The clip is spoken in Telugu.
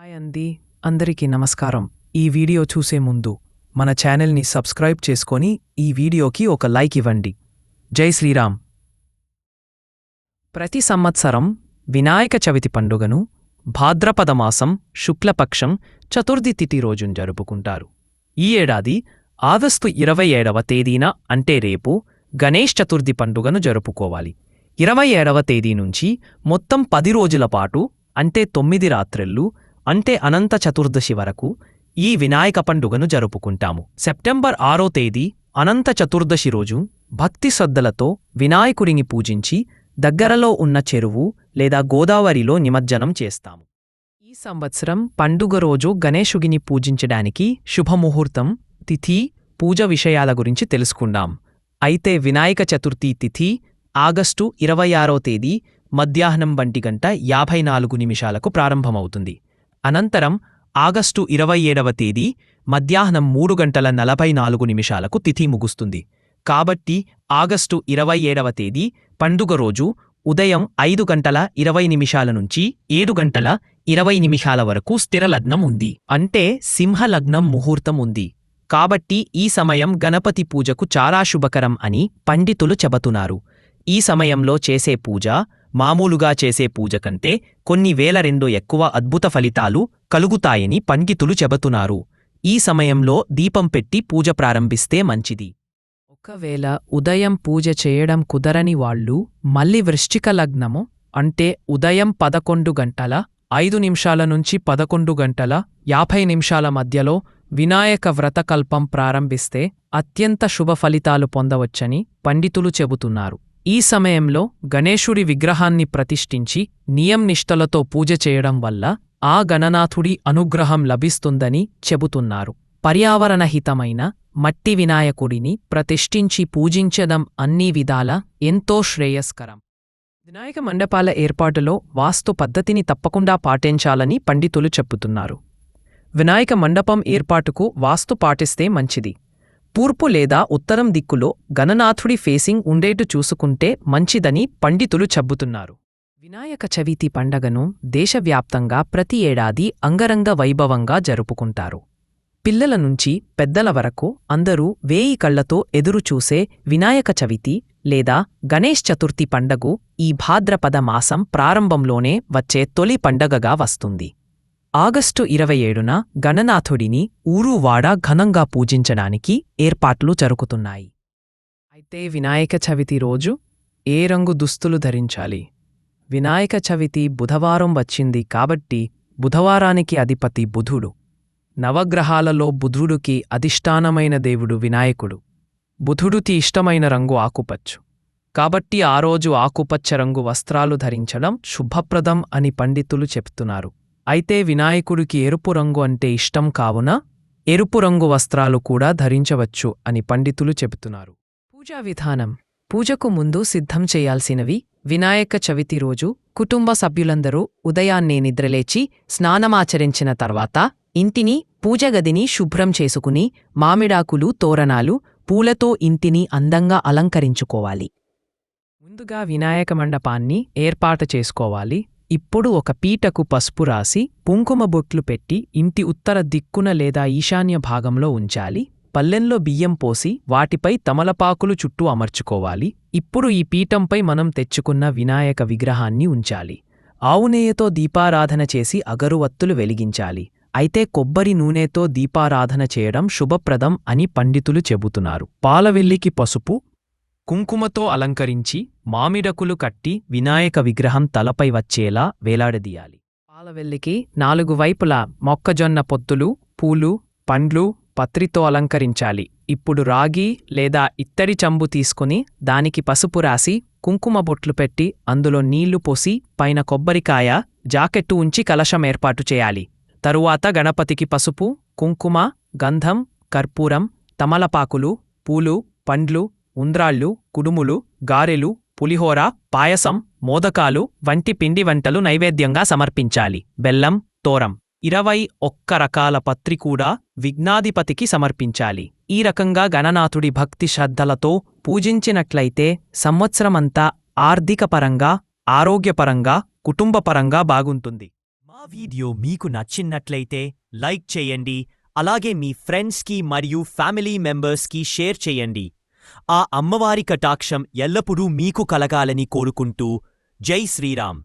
హాయ్ అంది అందరికీ నమస్కారం. ఈ వీడియో చూసే ముందు మన ఛానల్ని సబ్స్క్రైబ్ చేసుకొని ఈ వీడియోకి ఒక లైక్ ఇవ్వండి. జై శ్రీరామ్. ప్రతి సంవత్సరం వినాయక చవితి పండుగను భాద్రపద మాసం శుక్లపక్షం చతుర్థి తిథి రోజున జరుపుకుంటారు. ఈ ఏడాది ఆగస్టు ఇరవై ఏడవ తేదీన అంటే రేపు గణేష్ చతుర్థి పండుగను జరుపుకోవాలి. ఇరవై ఏడవ తేదీ నుంచి మొత్తం పది రోజుల పాటు అంటే తొమ్మిది రాత్రిళ్ళు అంటే అనంత చతుర్దశి వరకు ఈ వినాయక పండుగను జరుపుకుంటాము. సెప్టెంబర్ ఆరో తేదీ అనంత చతుర్దశి రోజు భక్తి శ్రద్ధలతో వినాయకుడిని పూజించి దగ్గరలో ఉన్న చెరువు లేదా గోదావరిలో నిమజ్జనం చేస్తాము. ఈ సంవత్సరం పండుగ రోజు గణేషుగిని పూజించడానికి శుభముహూర్తం తిథి పూజ విషయాల గురించి తెలుసుకుందాం. అయితే వినాయక చతుర్థి తిథి ఆగస్టు ఇరవై ఆరో తేదీ మధ్యాహ్నం వంటి గంట యాభై నాలుగు నిమిషాలకు ప్రారంభమవుతుంది. అనంతరం ఆగస్టు ఇరవై ఏడవ తేదీ మధ్యాహ్నం మూడు గంటల నలభై నాలుగు నిమిషాలకు తిథి ముగుస్తుంది. కాబట్టి ఆగస్టు ఇరవై ఏడవ తేదీ పండుగ రోజు ఉదయం ఐదు గంటల ఇరవై నిమిషాల నుంచి ఏడు గంటల ఇరవై నిమిషాల వరకు స్థిర లగ్నం ఉంది. అంటే సింహలగ్నం ముహూర్తం ఉంది. కాబట్టి ఈ సమయం గణపతి పూజకు చాలా శుభకరం అని పండితులు చెబుతున్నారు. ఈ సమయంలో చేసే పూజ మామూలుగా చేసే పూజ కంటే కొన్ని వేల రెండు ఎక్కువ అద్భుత ఫలితాలు కలుగుతాయని పండితులు చెబుతున్నారు. ఈ సమయంలో దీపం పెట్టి పూజ ప్రారంభిస్తే మంచిది. ఒకవేళ ఉదయం పూజ చేయడం కుదరని వాళ్ళు మళ్ళీ వృశ్చిక లగ్నము అంటే ఉదయం పదకొండు గంటల ఐదు నిమిషాల నుంచి పదకొండు గంటల యాభై నిమిషాల మధ్యలో వినాయక వ్రతకల్పం ప్రారంభిస్తే అత్యంత శుభ ఫలితాలు పొందవచ్చని పండితులు చెబుతున్నారు. ఈ సమయంలో గణేశుడి విగ్రహాన్ని ప్రతిష్ఠించి నియంనిష్టలతో పూజ చేయడం వల్ల ఆ గణనాథుడి అనుగ్రహం లభిస్తుందని చెబుతున్నారు. పర్యావరణహితమైన మట్టి వినాయకుడిని ప్రతిష్ఠించి పూజించడం అన్ని విధాల ఎంతో శ్రేయస్కరం. వినాయక మండపాల ఏర్పాటులో వాస్తు పద్ధతిని తప్పకుండా పాటించాలని పండితులు చెబుతున్నారు. వినాయక మండపం ఏర్పాటుకు వాస్తు పాటిస్తే మంచిది. తూర్పు లేదా ఉత్తరం దిక్కులో గణనాథుడి ఫేసింగ్ ఉండేటు చూసుకుంటే మంచిదని పండితులు చెబుతున్నారు. వినాయక చవితి పండగను దేశవ్యాప్తంగా ప్రతి ఏడాది అంగరంగ వైభవంగా జరుపుకుంటారు. పిల్లల నుంచి పెద్దల వరకు అందరూ వేయి కళ్ళతో ఎదురుచూసే వినాయక చవితి లేదా గణేష్ చతుర్థి పండగు ఈ భాద్రపద మాసం ప్రారంభంలోనే వచ్చే తొలి పండగగా వస్తుంది. ఆగస్టు ఇరవై ఏడున గణనాథుడిని ఊరువాడ ఘనంగా పూజించడానికి ఏర్పాట్లు జరుగుతున్నాయి. అయితే వినాయక చవితి రోజు ఏ రంగు దుస్తులు ధరించాలి? వినాయక చవితి బుధవారం వచ్చింది కాబట్టి బుధవారానికి అధిపతి బుధుడు. నవగ్రహాలలో బుధుడుకి అధిష్టానమైన దేవుడు వినాయకుడు. బుధుడుకి ఇష్టమైన రంగు ఆకుపచ్చు. కాబట్టి ఆ రోజు ఆకుపచ్చ రంగు వస్త్రాలు ధరించడం శుభప్రదం అని పండితులు చెప్తున్నారు. అయితే వినాయకుడికి ఎరుపు రంగు అంటే ఇష్టం కావున ఎరుపు రంగు వస్త్రాలు కూడా ధరించవచ్చు అని పండితులు చెబుతున్నారు. పూజా విధానం. పూజకు ముందు సిద్ధం చేయాల్సినవి వినాయక చవితి రోజు కుటుంబ సభ్యులందరూ ఉదయాన్నే నిద్రలేచి స్నానమాచరించిన తర్వాత ఇంటిని పూజగదిని శుభ్రం చేసుకుని మామిడాకులు తోరణాలు పూలతో ఇంటిని అందంగా అలంకరించుకోవాలి. ముందుగా వినాయక మండపాన్ని ఏర్పాటు చేసుకోవాలి. ఇప్పుడు ఒక పీటకు పసుపు రాసి కుంకుమ బొట్లు పెట్టి ఇంటి ఉత్తర దిక్కున లేదా ఈశాన్య భాగంలో ఉంచాలి. పల్లెంలో బియ్యం పోసి వాటిపై తమలపాకులు చుట్టూ అమర్చుకోవాలి. ఇప్పుడు ఈ పీఠంపై మనం తెచ్చుకున్న వినాయక విగ్రహాన్ని ఉంచాలి. ఆవునేయతో దీపారాధన చేసి అగరువత్తులు వెలిగించాలి. అయితే కొబ్బరి నూనెతో దీపారాధన చేయడం శుభప్రదం అని పండితులు చెబుతున్నారు. పాలవెల్లికి పసుపు కుంకుమతో అలంకరించి మామిడకులు కట్టి వినాయక విగ్రహం తలపై వచ్చేలా వేలాడదీయాలి. పాలవెల్లికి నాలుగు వైపులా మొక్కజొన్న పొత్తులు పూలు పండ్లు పత్రితో అలంకరించాలి. ఇప్పుడు రాగి లేదా ఇత్తడి చంబు తీసుకుని దానికి పసుపు రాసి కుంకుమ బొట్లు పెట్టి అందులో నీళ్ళు పోసి పైన కొబ్బరికాయ జాకెట్టు ఉంచి కలశం ఏర్పాటు చేయాలి. తరువాత గణపతికి పసుపు కుంకుమ గంధం కర్పూరం తమలపాకులు పూలు పండ్లు ఉంద్రాళ్ళు కుడుములు గారెలు పులిహోర పాయసం మోదకాలు వంటి పిండి వంటలు నైవేద్యంగా సమర్పించాలి. బెల్లం తోరం ఇరవై ఒక్క రకాల పత్రి కూడా విఘ్నాధిపతికి సమర్పించాలి. ఈ రకంగా గణనాథుడి భక్తి శ్రద్ధలతో పూజించినట్లయితే సంవత్సరమంతా ఆర్థికపరంగా ఆరోగ్యపరంగా కుటుంబపరంగా బాగుంటుంది. మా వీడియో మీకు నచ్చినట్లయితే లైక్ చేయండి. అలాగే మీ ఫ్రెండ్స్కి మరియు ఫ్యామిలీ మెంబర్స్కి షేర్ చేయండి. ఆ అమ్మవారి కటాక్షం ఎల్లప్పుడూ మీకు కలగాలని కోరుకుంటూ జై శ్రీరామ్.